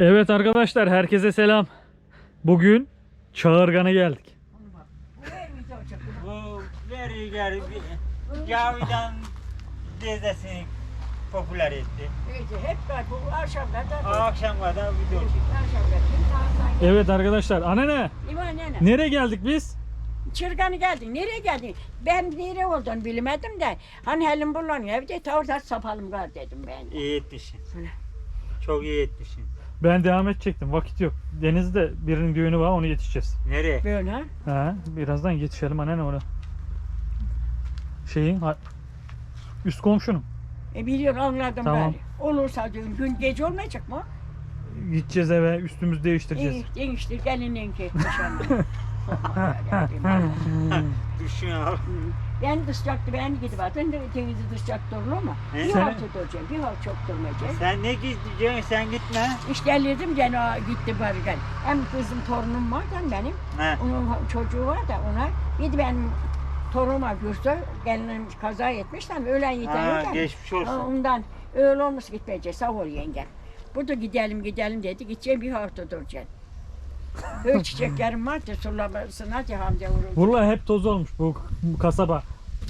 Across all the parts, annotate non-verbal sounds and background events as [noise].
Evet arkadaşlar herkese selam. Bugün Çağırgan'a geldik. Bu veri geri bir Cavidan dizesini popüler etti. Hep bu akşam kadar. Akşam kadar video. Evet arkadaşlar anne İman nene. nereye geldik biz? Çırganı geldin. Nereye geldin? Ben nereye olduğunu bilmedim de. Hani Helin Bulan evde tavırda sapalım var dedim ben. İyi etmişsin. Çok iyi etmişsin. Ben devam edecektim vakit yok. Deniz'de birinin düğünü var onu yetişeceğiz. Nereye? Böyle ha. Ha, birazdan yetişelim anne ona. Şeyin ha- üst komşunun. E biliyorum anladım Tamam. ben. Olursa diyorum gün gece olmayacak mı? Gideceğiz eve üstümüzü değiştireceğiz. İyi değiştir gelininki [laughs] nişanlı. [laughs] Düşün al. Ben dışacaktı ben gidip atın teyze dışacaktı olur mu? He? Bir Sen- hafta duracağım bir hafta çok durmayacak. Sen ne gideceksin? Sen gitme. İşte gelirdim gene o gitti bari gel. Hem kızım torunum var da benim. Ha. Onun çocuğu var da ona. Bir de benim torunuma gördü. Gelinim kaza etmiş de ölen yeter. geçmiş olsun. Ondan öyle olmuş gitmeyecek. Sağ ol yengem. Burada gidelim gidelim dedi. Gideceğim bir hafta duracaksın. Böyle çiçeklerim var da sulamasına da hamle vuruldu. Buralar hep toz olmuş bu, kasaba.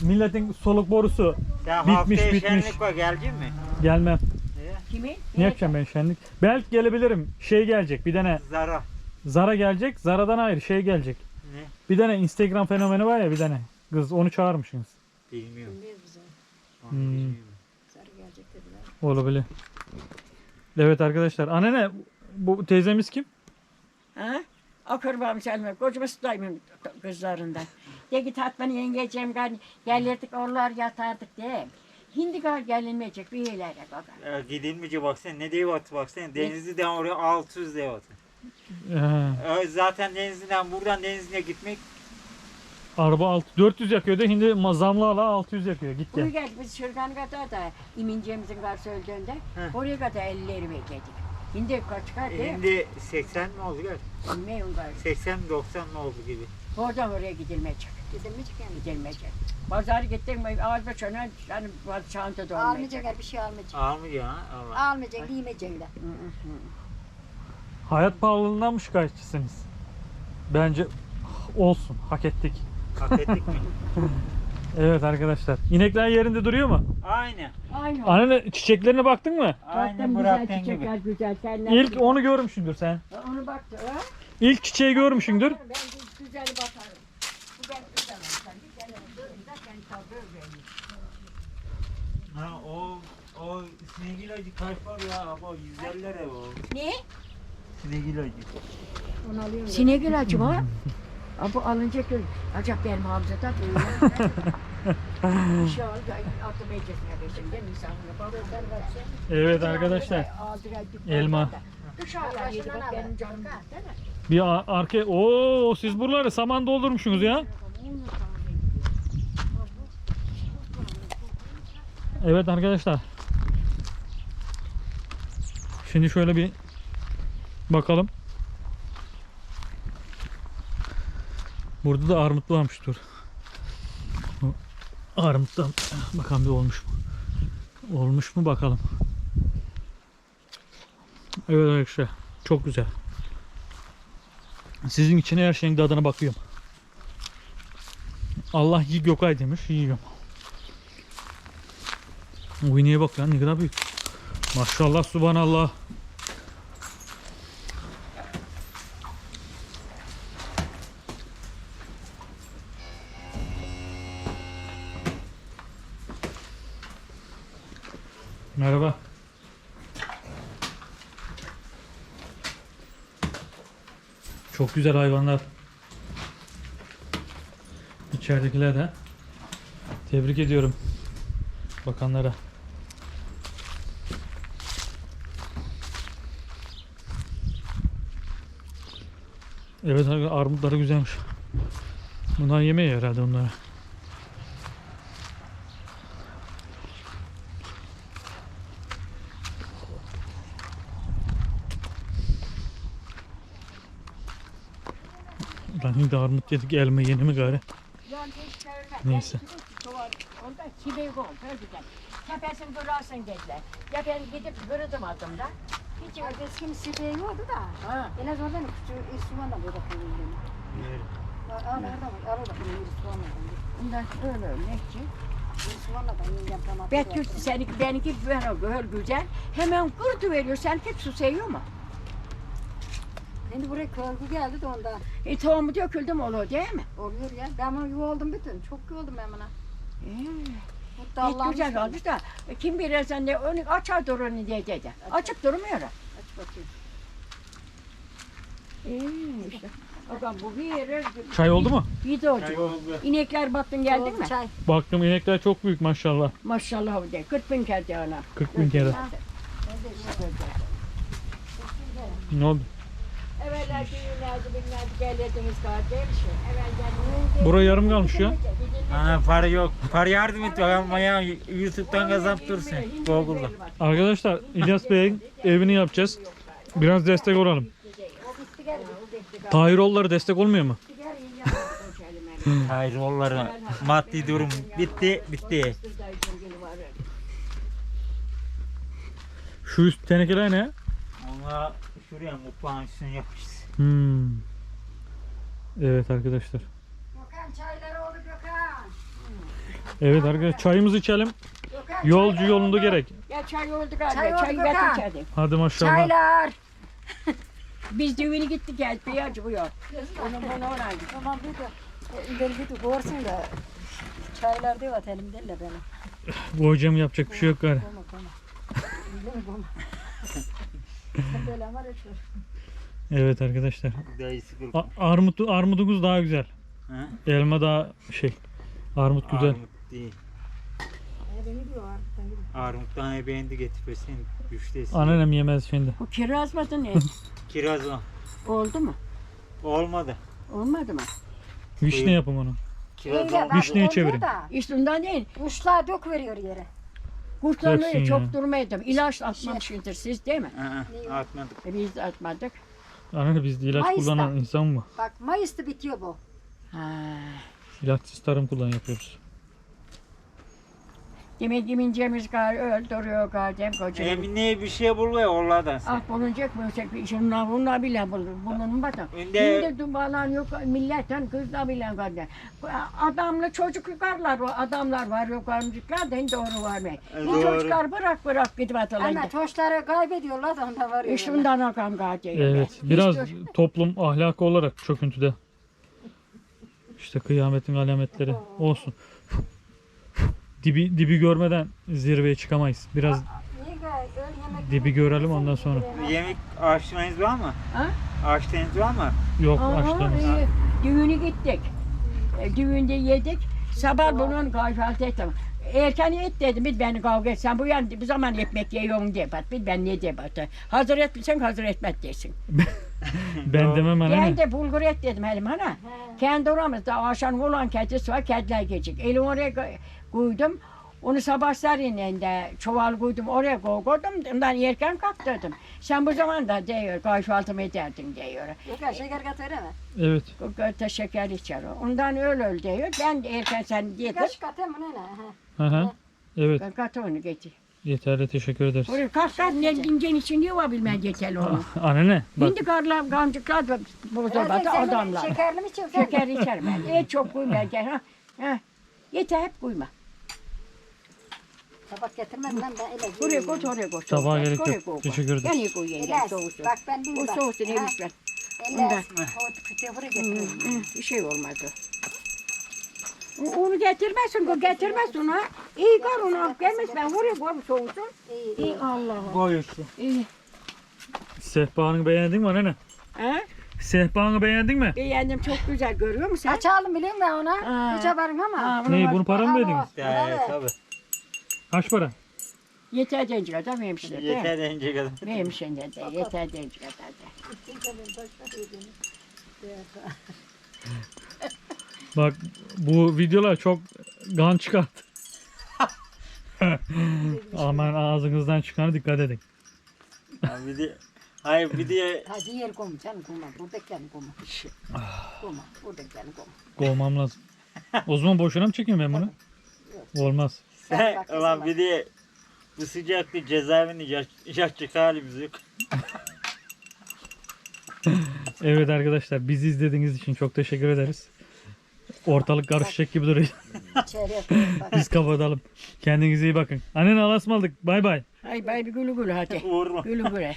Milletin soluk borusu Sen Bitmiş, haftaya bitmiş. şenlik var gelecek mi? gelmem. Kimi? Ne yapacağım ben şenlik? Belki gelebilirim. Şey gelecek bir tane Zara. Zara gelecek. Zara'dan ayrı şey gelecek. Ne? Bir tane Instagram fenomeni var ya bir tane. Kız onu çağırmışsınız. Bilmiyorum. Onu Hmm. bilmiyorum. Olabilir. Evet arkadaşlar. Anne ne? Bu teyzemiz kim? Ha? Akrabam Selma, kocası dayımın kızlarından. De git Hatman yengeciğim gani gelirdik oralar yatardık de. Hindi gal gelinmeyecek bir yerlere baba. Ya gidilmeyecek baksana ne diye batı baksana Denizli'den oraya 600 diye batı. Zaten Denizli'den buradan Denizli'ye gitmek araba alt 400 yakıyordu. Şimdi ma- zamlı ala 600 yakıyor. Git Buraya gel. geldik biz Şırgan kadar da İmincemizin karşı öldüğünde oraya kadar elleri bekledik. Hindi kaç kaç değil mi? Şimdi 80 mi oldu gel? Bilmiyorum galiba. 80 90 mı oldu gibi. Oradan oraya gidilmeyecek. Gidilmeyecek yani. Gidilmeyecek. Pazarı gittik mi ağzı çönen yani çanta da olmayacak. Almayacaklar bir şey almayacak. Almıyor ha Allah. Almayacak, giymeyecekler. Hayat pahalılığından mı şikayetçisiniz? Bence olsun. Hak ettik. Hak ettik mi? [laughs] Evet arkadaşlar. İnekler yerinde duruyor mu? Aynı. Aynı. Anne çiçeklerine baktın mı? Aynı Baktım bıraktığın güzel gibi. çiçekler güzel. Senler İlk onu görmüşsündür sen. Onu baktı ha. İlk çiçeği görmüşsündür. Ben de güzel bakarım. Bu ben güzel bakarım. Bir tane böyle kendi tabii böyle. Ha o o sinegil acı kaç var ya ama 150 lira o. Ne? Sinegil acı. Onu alıyorum. Sinek ilacı var. [laughs] Bu alınacak öyle. Acaba benim hamzada böyle. [laughs] Şu an Nisan'la babamdan verse. Evet arkadaşlar. Elma. Dışarıdan yedi bak benim canım. Değil mi? Bir arka... Oo siz buraları saman doldurmuşsunuz ya. Evet arkadaşlar. Şimdi şöyle bir bakalım. Burada da armut varmış dur. Armuttan bakalım bir olmuş mu? Olmuş mu bakalım. Evet arkadaşlar. Çok güzel. Sizin için her şeyin tadına bakıyorum. Allah yi gökay demiş, yiyorum. İneğe bak ya ne kadar büyük. Maşallah subhanallah. Merhaba. Çok güzel hayvanlar. İçeridekiler de. Tebrik ediyorum bakanlara. Evet armutları güzelmiş. Bunlar yemeği herhalde onlara. Lan şimdi armut yedik elma yeni mi gari? Neyse. Tepesini kırarsın dediler. Ya ben gidip kırdım adımda. için eskinin sipeği yoktu da. Ha. En az oradan küçük İsmail'la böyle koyuyorum. Aa, nerede var? Arada koyuyorum İsmail'la. Bundan öyle öyle ki? Betgül seninki benimki böyle güzel güzel. Hemen kurdu veriyor. Sen hep su seviyor mu? Şimdi buraya körgü geldi de ondan. E tohumu döküldüm olur değil mi? Oluyor ya. Ben bunu yuva oldum bütün. Çok yoldum ben buna. Ee, hiç güzel olmuş da e, kim bilir sen de onu açar durun diye dedi. Açıp durmuyor. Aç bakayım. Ee, işte. Bakalım bu bir yere Çay oldu mu? videocu. Çay oldu. İnekler baktın geldin mi? Çay. Baktım inekler çok büyük maşallah. Maşallah o de. 40 bin kere ona. 40 bin kere. Ne oldu? Evveler düğünlerdi bilmem gelirdiniz kardeşim. Evvel geldiniz. Buraya yarım kalmış ya. Ha, para yok. Para yardım et ama ya YouTube'dan kazanıp dursun. Google'da. Arkadaşlar İlyas Bey'in evini yapacağız. Biraz destek olalım. Tahiroğulları destek olmuyor mu? Hayır [laughs] onları maddi durum bitti bitti. Şu üst tenekeler ne? Ona şuraya mutfağın üstüne yapıştı. Hmm. Evet arkadaşlar. Gökhan çayları oldu Gökhan. Evet arkadaşlar çayımızı içelim. Gökhan, Yolcu yolunda oldu. gerek. Ya çay oldu galiba. Çay oldu Çay Gökhan. getirdim. Hadi maşallah. Çaylar. [laughs] Biz düğünü gittik geldik. Bir acı bu yok. Onu bunu oraydı. Tamam bir de. İleri git görsün de. Çaylar diyor at elimdenle benim. Bu hocam yapacak bir şey yok gari. Koma koma. Evet arkadaşlar. A- armutu, armudumuz daha güzel. Ha? Elma daha şey. Armut güzel. Armut değil. Armuttan ebeğindi getirmesin. Güçtesin. Anneannem yemez şimdi. Bu kiraz mıydı ne? [laughs] Kiraz o. oldu mu? Olmadı. Olmadı mı? Vişne yapım onu. Kiraz Vişneyi çevirin. Üstünden değil. Kuşlar dök veriyor yere. Kurtlanıyor Döksün çok ya. durmaydım. İlaç atmamışsındır siz değil mi? Hı hı, Atmadık. E biz de atmadık. Anneanne biz de ilaç Mayıs'ta. kullanan insan mı? Bak Mayıs'ta bitiyor bu. Ha. İlaçsız tarım kullan yapıyoruz. Demek ki minceğimiz gar öldürüyor gardem kocam. Emine bir şey buluyor oralardan. Ah bulunacak mı? Çek bir işin bunlar bile bulur. Bulunmadı. Önde- Şimdi dubalar yok milletten kızlar bile gardem. Adamla çocuk yukarılar o adamlar var yukarıcıklar da hindi doğru var mı? E, Bu doğru. çocuklar bırak bırak gidip Ama atılaydı. toşları kaybediyorlar da onda var ya. Üstünden akan gardem. Evet. Biraz toplum ahlakı olarak çöküntüde. İşte kıyametin alametleri olsun. Dibi dibi görmeden zirveye çıkamayız. Biraz dibi görelim ondan sonra. Yemek ağaçlarınız var mı? Ha? Ağaçlarınız var mı? Yok Aha, iyi. Düğünü gittik. E, Düğünde yedik. Sabah bunun kahvaltı ettim. Erken et dedim. Bir beni kavga etsen bu yan bu zaman ekmek yiyorsun diye bat. Bir ben ne diye batı. Hazır etmişsen hazır etmet dersin. [laughs] Ben demem Ben anneanne. de bulgur et dedim helim ana. Kendi oramızda akşam olan kedisi var. Kediler geçecek. Elimi oraya koy- koydum. Onu sabah sarıyla çuval koydum oraya koy- koydum. Ondan erken kalktırdım. Sen bu zaman da diyor kahvaltımı ederdin diyor. Yok şeker katır mı? Evet. Gökte şeker içer o. Ondan öyle öyle diyor. Ben de erken sen yedir. Kaç katı mı ne ne? Ha. Hı hı. Evet. Ben katı onu getir. Yeterli teşekkür ederiz. Oraya kalk kalk ne incen için yuva bilmem yeterli onu. [laughs] Anneanne bak Şimdi karlar, gancıklar da bozulmadı adamlar. Şekerli mi içiyorsun? Şeker içerim ben. Et çok koyma ha. ha. Yeter hep koyma. Tabak getirmem lan ben ele Buraya koy oraya koy. Tabağa Oraya gerek yok. Teşekkür ederiz. Yani koy yenge Eles, soğusun. Bak ben değil Bu bak. soğusun Ha, neymiş ben. Eles. O kütüğü buraya hı, Bir şey olmadı. Onu getirmezsin, o getirmezsin ha. İyi kar onu al gelmez ben buraya koy soğusun. İyi, iyi. İyi Allah'ım. Koy işte. İyi. sehpanı beğendin mi anneanne? Ha? Sehpanı beğendin mi? Beğendim çok güzel görüyor musun sen? Aldım biliyor musun ona? Ha. Hiç haberim ama. Ha, Neyi bunu para mı verdiniz? Ya, Evet. tabii. Kaç para? Yeter denci kadar mıymış dedi. Yeter dence kadar. Mıymış dedi. Yeter denci kadar de. Bak bu videolar çok gan çıkarttı. [laughs] Aman ağzınızdan çıkana dikkat edin. Ha, bir de Hayır bir de Ha diğer komu canım komu. Buradakilerini komu. Komu. Buradakilerini komu. Kovmam lazım. O zaman boşuna mı çekeyim ben bunu? Olmaz. Sen bak, ulan bir de Bu sıcakta cezaevinde yaş, yaşayacak halimiz yok. Evet arkadaşlar bizi izlediğiniz için çok teşekkür ederiz. Ortalık karışacak gibi duruyor. Bak. Biz kapatalım. Kendinize iyi bakın. Annen alasmaldık. Bay bay. Hay bay bir gülü gülü hadi. Uğurlu. Gülü güle.